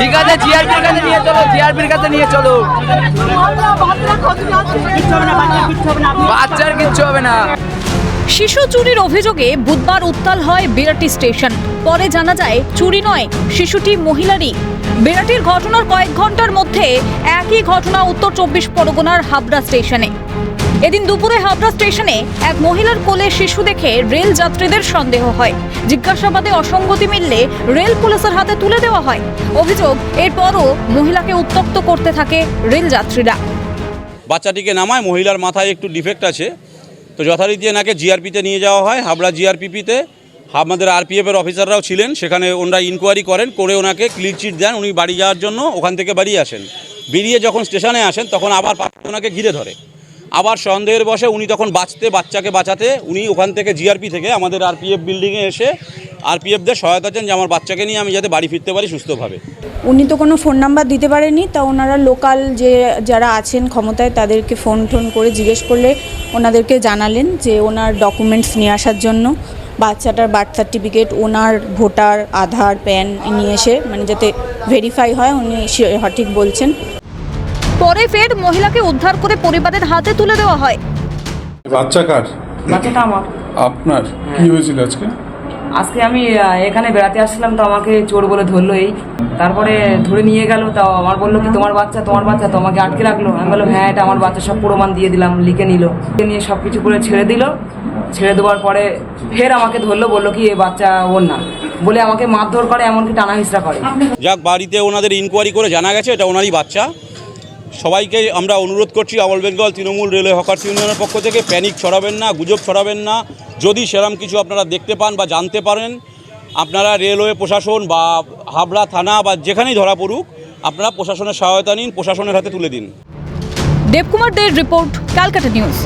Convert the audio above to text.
ঠিক আছে জিআরপির কাছে নিয়ে চলো জিআরপির কাছে নিয়ে চলো। বাচ্চার কিচ্ছু হবে না। শিশু চুরির অভিযোগে বুধবার উত্তাল হয় বিরাটি স্টেশন। পরে জানা যায় চুরি নয় শিশুটি মহিলারই। বিরাটির ঘটনার কয়েক ঘণ্টার মধ্যে একই ঘটনা উত্তর চব্বিশ পরগনার হাবড়া স্টেশনে। এদিন দুপুরে হাবড়া স্টেশনে এক মহিলার কোলে শিশু দেখে রেল যাত্রীদের সন্দেহ হয়। জিজ্ঞাসাবাদে অসঙ্গতি মিললে রেল পুলিশের হাতে তুলে দেওয়া হয়। অভিযোগ, এরপরও মহিলাকে উত্তপ্ত করতে থাকে রেল যাত্রীরা। বাচ্চাটিকে নামায়, মহিলার মাথায় একটু ডিফেক্ট আছে। তো যথারীতি এনাকে জিআরপিতে নিয়ে যাওয়া হয়, হাবড়া জিআরপিপিতে আমাদের আরপিএফের অফিসাররাও ছিলেন, সেখানে ওনারা ইনকোয়ারি করেন, করে ওনাকে ক্লিন চিট দেন, উনি বাড়ি যাওয়ার জন্য ওখান থেকে বাড়ি আসেন। বেরিয়ে যখন স্টেশনে আসেন, তখন আবার ওনাকে ঘিরে ধরে। আবার সন্দেহের বসে উনি তখন বাঁচতে, বাচ্চাকে বাঁচাতে, উনি ওখান থেকে জিআরপি থেকে আমাদের আরপিএফ বিল্ডিংয়ে এসে আরপিএফদের সহায়তা চান যে আমার বাচ্চাকে নিয়ে আমি যাতে বাড়ি ফিরতে পারি সুস্থভাবে। উনি তো কোনো ফোন নাম্বার দিতে পারেনি, তা ওনারা লোকাল যে, যারা আছেন ক্ষমতায় তাদেরকে ফোন টোন করে জিজ্ঞেস করলে ওনাদেরকে জানালেন যে ওনার ডকুমেন্টস নিয়ে আসার জন্য বাচ্চাটার বার্থ সার্টিফিকেট ওনার ভোটার আধার প্যান নিয়ে এসে মানে যাতে ভেরিফাই হয়, উনি সঠিক বলছেন। পরে ফের মহিলাকে উদ্ধার করে পরিবারের হাতে তুলে দেওয়া হয়। বাচ্চা কার? বাচ্চাটা আমার। আপনার? কি হয়েছিল আজকে? আজকে আমি এখানে বেড়াতে আসছিলাম তো আমাকে চোর বলে ধরলো এই। তারপরে ধরে নিয়ে গেল তাও আমার বলল কি তোমার বাচ্চা তোমার বাচ্চা তো আমাকে আটকে রাখল? আমি বললাম হ্যাঁ এটা আমার বাচ্চা সব প্রমাণ দিয়ে দিলাম লিখে নিল। লিখে নিয়ে সব কিছু করে ছেড়ে দিল। ছেড়ে দেওয়ার পরে ফের আমাকে ধরলো বলল কি এ বাচ্চা ওর না। বলে আমাকে মারধর করে এমনকি টানা হিসরা করে। যাক বাড়িতে ওনাদের ইনকোয়ারি করে জানা গেছে এটা ওনারই বাচ্চা। সবাইকে আমরা অনুরোধ করছি all Bengal, Trinamool railway hawkers ইউনিয়নের পক্ষ থেকে প্যানিক ছড়াবেন না, গুজব ছড়াবেন না। যদি সেরম কিছু আপনারা দেখতে পান বা জানতে পারেন, আপনারা রেলওয়ে প্রশাসন বা হাবড়া থানা বা যেখানেই ধরা পড়ুক, আপনারা প্রশাসনের সহায়তা নিন, প্রশাসনের হাতে তুলে দিন। দেবকুমার দের রিপোর্ট, ক্যালকাটা নিউজ।